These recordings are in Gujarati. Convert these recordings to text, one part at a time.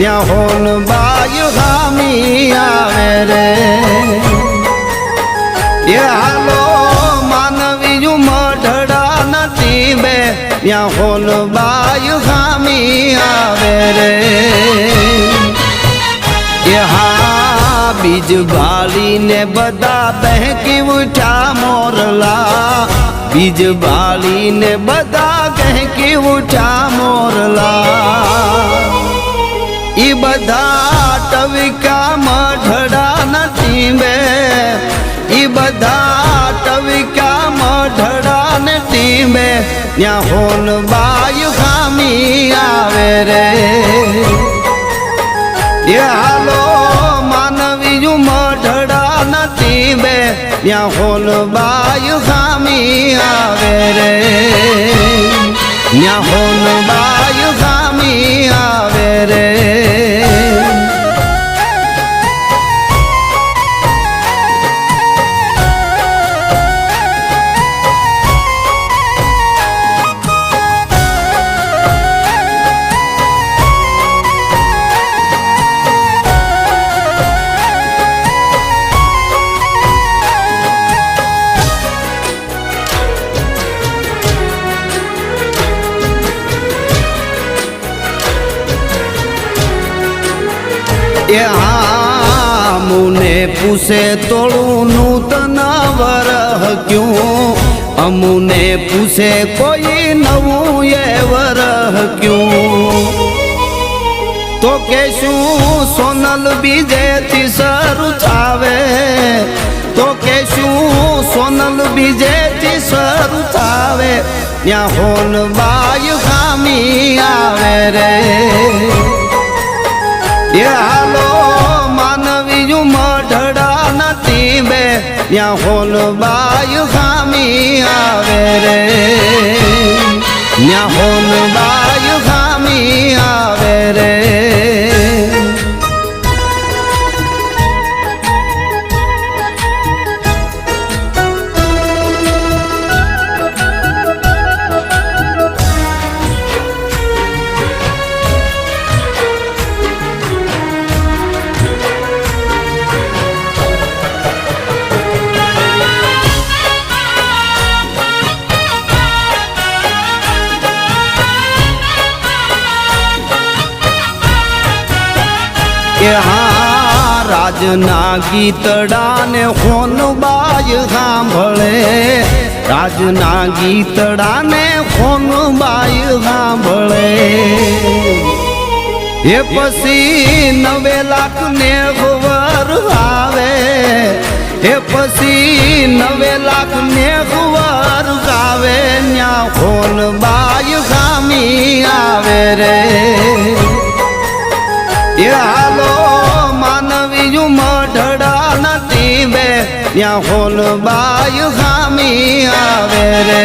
ત્યાં હોન બાયુ હામી આવે રે. એ હાલો માનવીયું મઢડા બે. ત્યાં હોન બાયુ હામી આવે રે. એ હા, બીજ ભાળીને બધા બહેકી ઉઠા મોરલા. બીજ ભાળીને બધા કહેકી ઉઠા મોરલા. ઈ બધા ટવિકા મઢડા નથી બે. ઈ બધા ટવિકા મઢડા નથી બે. ત્યાં હોન બાયુ ખામી આવે રે. એ હાલો માનવીયું મઢડા નથી બે. ત્યાં હોન બાયુ ખામી આવે રે. ત્યાં હોન બાયુ ખામી આવે રે. એ હા મુને પૂછે તોડું નૂતન વરહ ક્યું? અમુને પૂછે કોઈ નવું એ વરહ ક્યું? તો કે શું સોનલ બીજેથી શરૂ થાવે. તો કે શું સોનલ બીજેથી શરૂ થાવે. ત્યાં હોન બાયુ ખામી આવે રે. એ હાલો માનવીયું મઢડા નથી બે. ત્યાં હોલ બાયુ ખામી આવે રે. ત્યાં હોલ બાયુ આવે રે. રાજના ગીતડાને હોનબાય સાંભળે. રાજના ગીતડાને હોનબાય સાંભળે. એ પછી નવે લાખ ને વર આવે. એ પછી નવે લાખ ને વર ગાવે. ન્યા ફોન બાય સામી આવે રે. એ હાલો ત્યાં હોલ બાયુ ખામી આવે રે.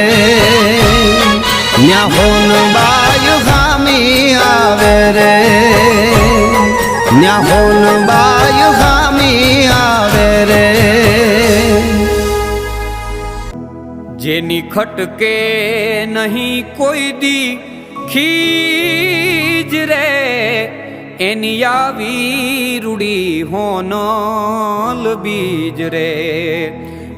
ત્યાં હોલ બાયુ ખામી આવે રે. ત્યાં હોલ બાયુ ખામી આવે રે. જેની ખટકે નહીં કોઈ દી રે એની આવી રૂડી હોનલ બીજ રે.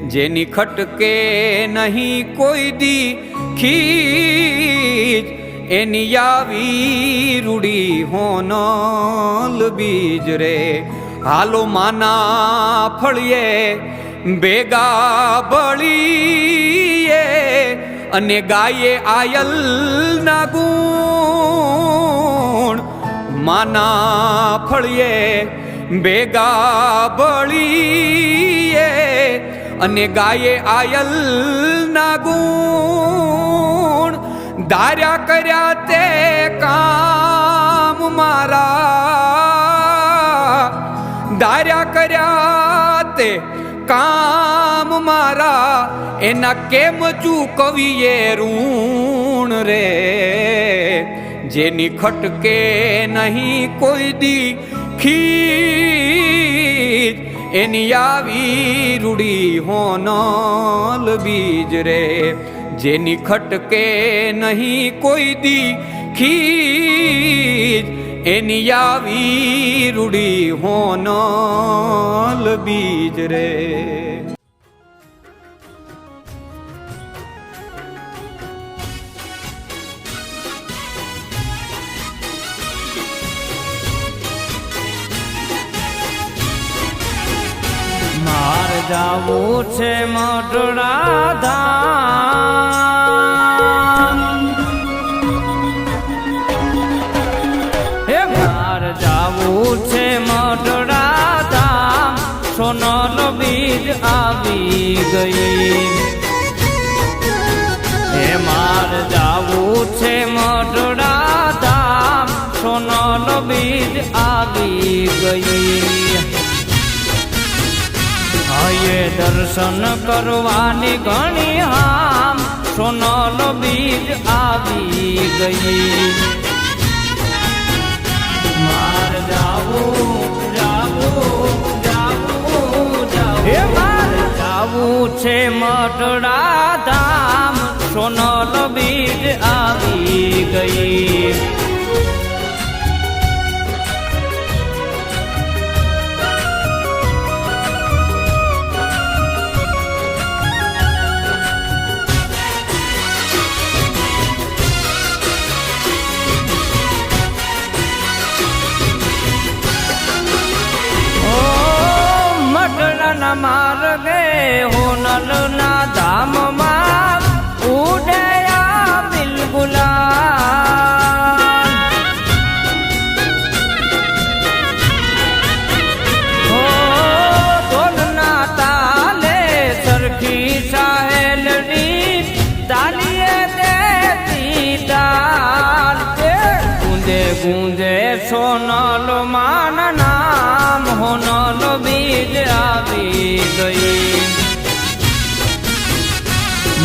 જેની ખટકે નહીં કોઈ દી ખીજ, એની આવી રૂડી હોનલ બીજ રે. હાલો માના ફળીએ, ભેગા બળીએ, અને ગાયે આયલ ના ગુણ માના ફળીએ, ભેગા બળીએ અને ગાયે આયલ ના ગુણ. ધાર્યા કર્યા તે કામ મારા. ધાર્યા કર્યા તે કામ મારા. એના કેમ ચૂકવીએ ઋણ રે? જેની ખટકે નહીં કોઈ દી ખીજ. એની આવી રૂડી હોનલ બીજ રે. જેની ખટકે નહીં કોઈ દી ખીજ. એની આવી રૂડી હોનલ બીજ રે. માર જાવું છે મટડા ધામ હે માર જાવું છે મટડા ધામ સોનલ બીજ આવી ગઈ હે માર જાવું છે હયે દર્શન કરવાની ઘણી આમ સોનલ બીજ આવી ગઈ. માર જાવું જાવું જાવું જાવું. જાવું છે મટડા આવી ગઈ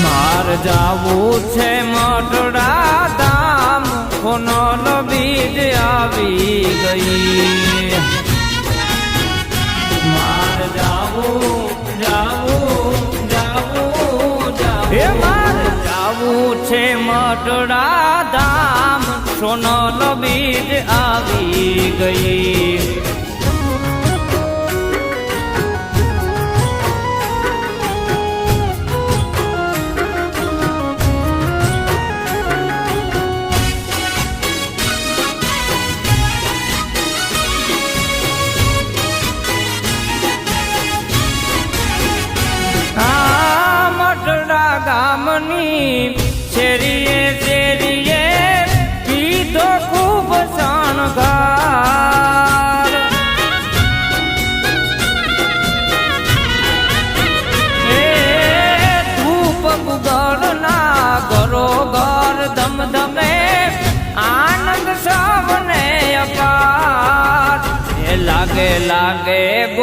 માર જાવું છે મટડા ધામ હોનલ બીજ આવી ગઈ માર જાવું જાવું જાવું જાવું હે માર જાવું છે મટડા ધામ સોનલ બીજ આવી ગઈ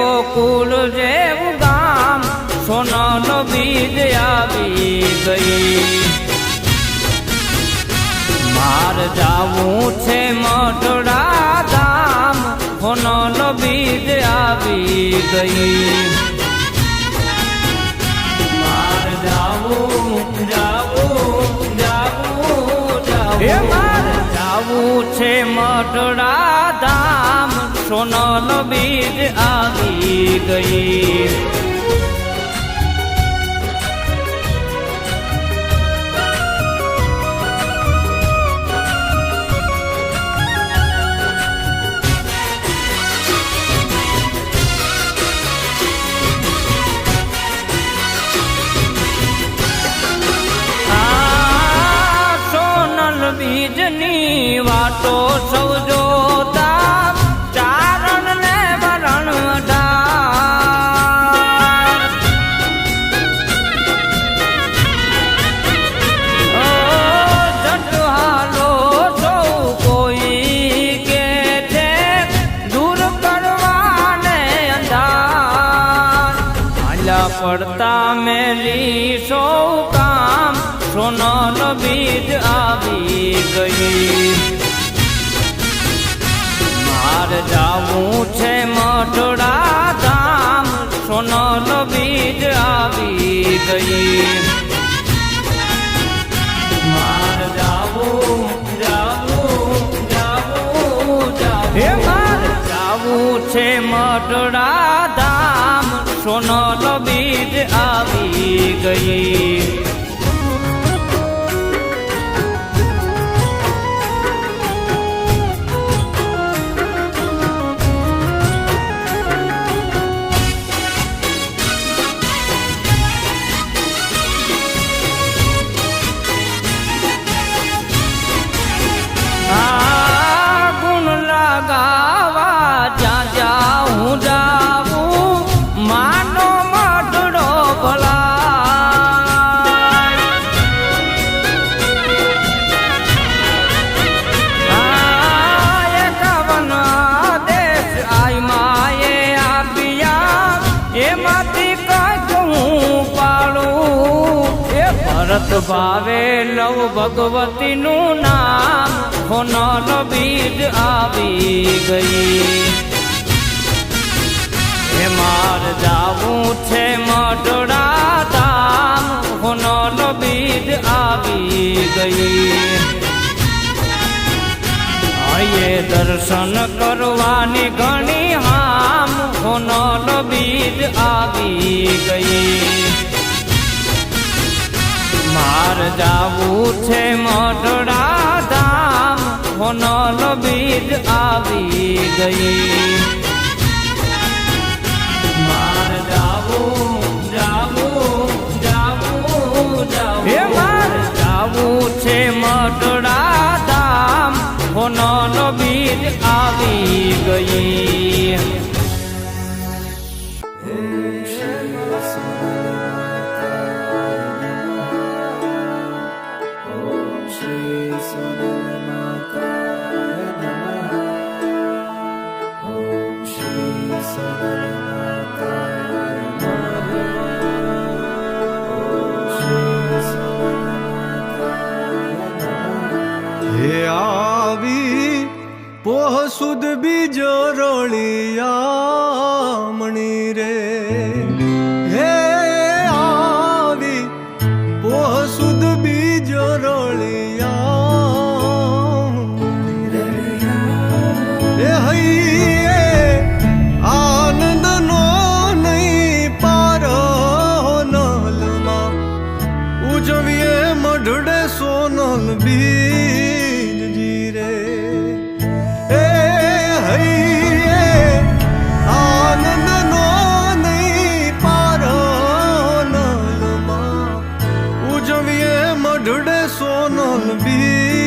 લાગે ગોકુળ જેવું ગામ સોનાનો બીજ આવી ગઈ માર જાવું છે મટડા ધામ સોનાનો બીજ આવી ગઈ માર જાવું જાવું હે માર જાવું છે મટડા ધામ. સોનલ બીજ આવી ગઈ. વાતો સૌ બીજ આવી ગઈ. માર જાવું જાવું જાવું જાવું. હે માર! જાવું છે મટડા ધામ સોનલ બીજ આવી ગઈ. ભાવે લવ ભગવતીનું નામ. હોનલ બીજ આવી ગઈ. હે માર જાવું છે મઢડા ધામ. હોનલ બીજ આવી ગઈ. આયે દર્શન કરવાની ઘણી હામ. હોનલ બીજ આવી ગઈ. હોનલ બીજ આવી ગઈ. માર જાવું જાવું જાવું જાવું. હે માર? જાવું છે મઢડા ધામ. હોનલ બીજ આવી ગઈ. বিজয় ઉજવીએ મઢડે સોનલ બીજજી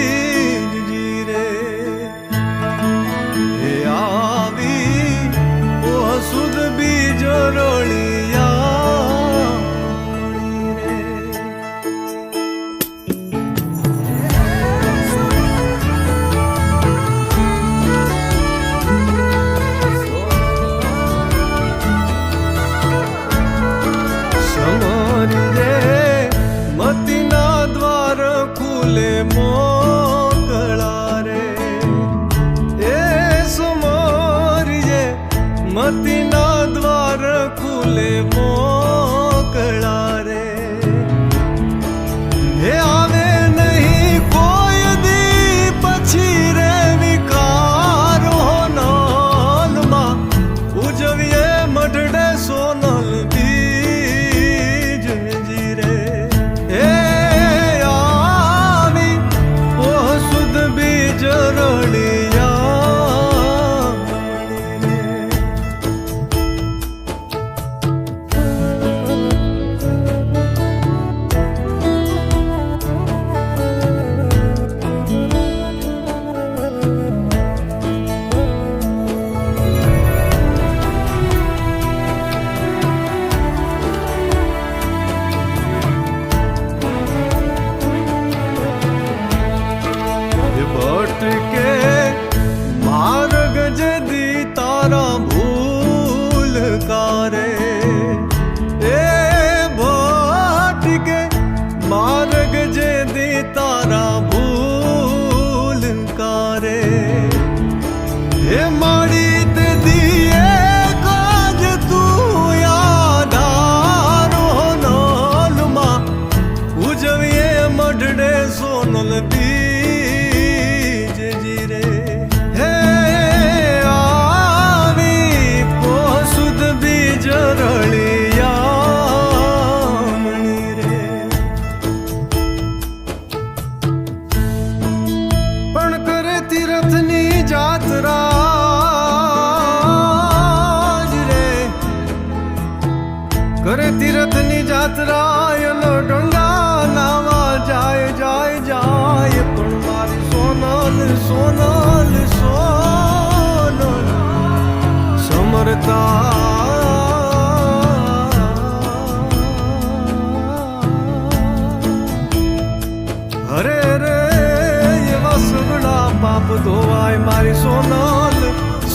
મારી સોનલ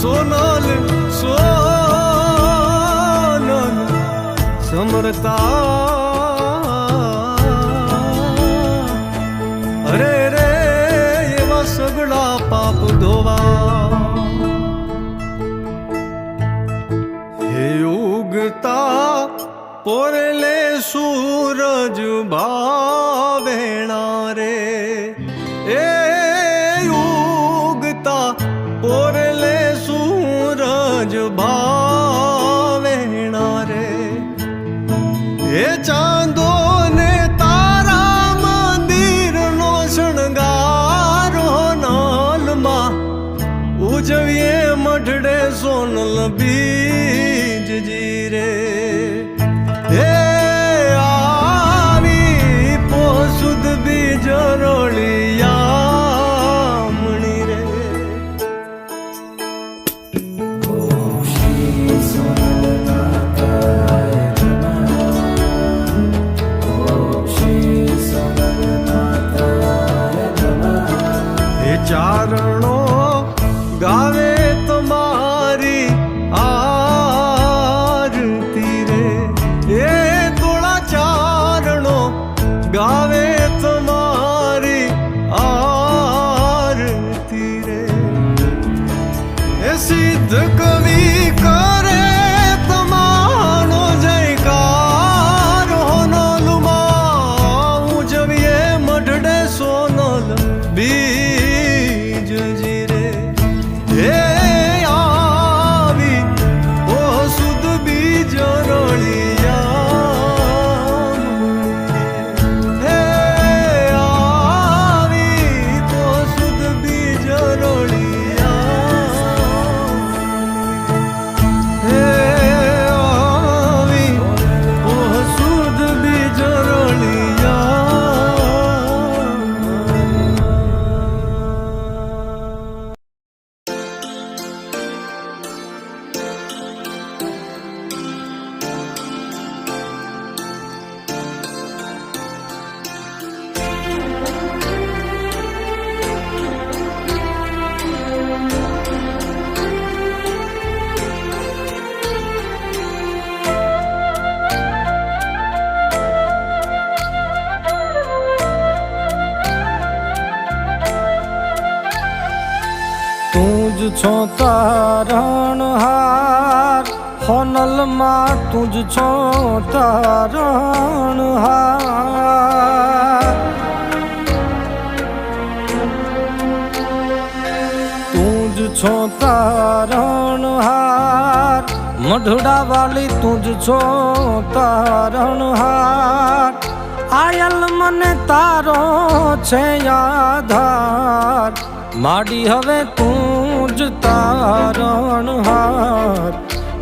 સોનલ સોનલ. સમરતા. અરે રે, એવા સગડા પાપ ધોવા. હે ઉગતા પોરલે સૂરજ ભાવેણા બીજ જીરે છો તારણહાર હોનલમાં તું જ છો તારણહાર તું જ છો તારણહાર મઢડા વાલી તું જ છો તારણહાર આયલ મને તારો છે આધાર, માડી હવે તું જ તારણહાર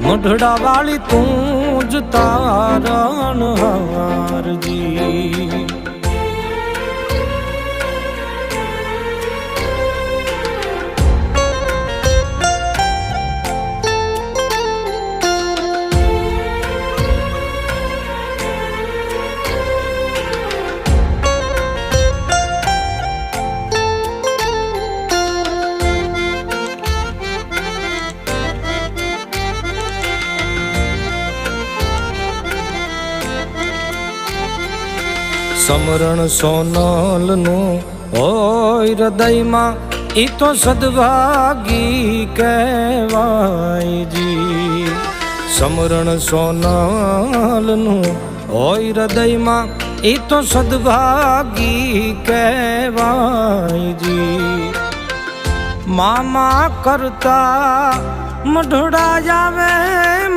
મઢડા વાળી તું જ તારણહાર સમરણ સોનલનું હોય હૃદયમાં ઈ તો સદભાગી કહેવાય જી. સમરણ સોનલનું હોય હૃદયમાં ઈ તો સદભાગી કહેવાયજી મામા કરતા મઢડા આવે,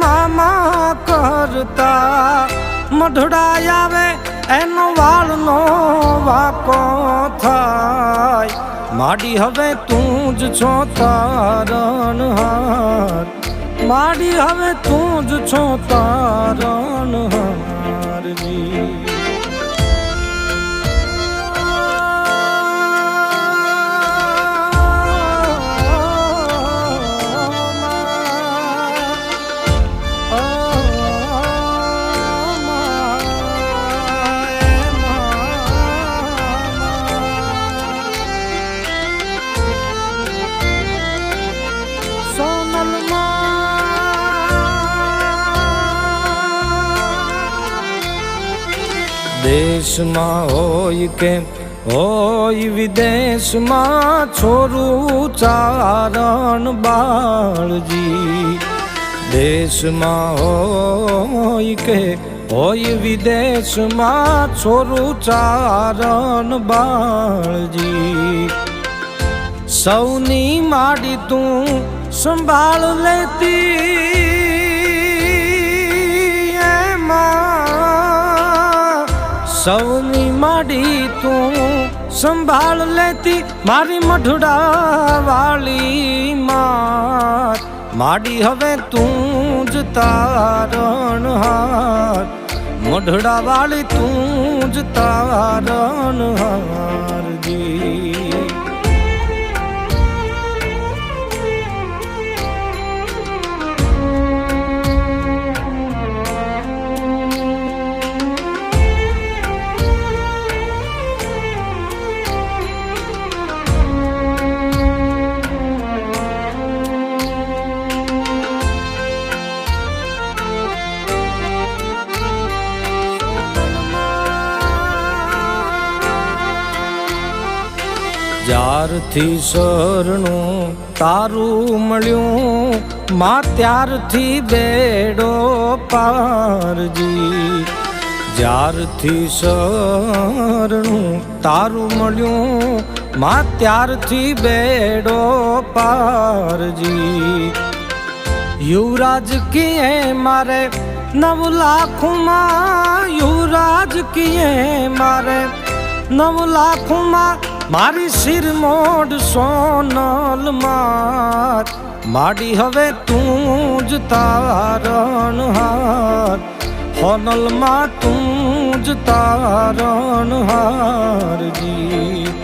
મામા કરતા મઢડા આવે એનો વાળનો વાકો થાય. માડી હવે તું જ છો તારણ હાર. માડી હવે તું જ છો તારણ હારજી દેશમાં હોય કે હોય વિદેશમાં, છોરું ચારણ બાળજી. દેશમાં હોય કે હોય વિદેશમાં, છોરું ચારણ બાળજી. સૌની માડી તું સંભાળ લેતી સૌની માડી તું સંભાળ લેતી મારી મઢડા વાળી માર. માડી હવે તું જ તારણ હાર. મઢડા વાળી તું જ તારણ હારજી જ્યારથી શરણું તારું મળ્યું. માં ત્યારથી બેડો પારજી. જ્યારથી શરણું તારું મળ્યું. માં ત્યારથી બેડો પારજી. યુવરાજ કીએ મારે નવ લાખમાં, યુવરાજ કીએ મારે નવ લાખમાં મારી શિર મોડ સોનલ માર. માડી હવે તું જ તારણ હાર. હોનલમાં તું જ તારણ હારજી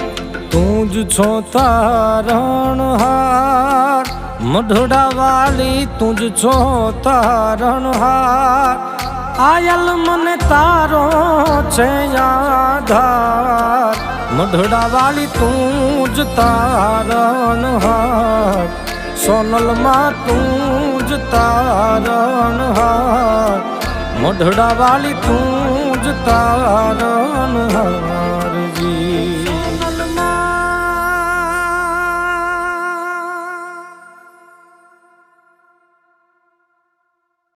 તું જ છો તારણ હાર. મઢડા વાળી તું જ છો તારણ હાર. આયલ મને તારો છે આધાર. મઢડા વાળી તું જ તારણ હાર સોનલમાં તું જ તારણ હાર મઢડા વાળી તું જ તારણ હાર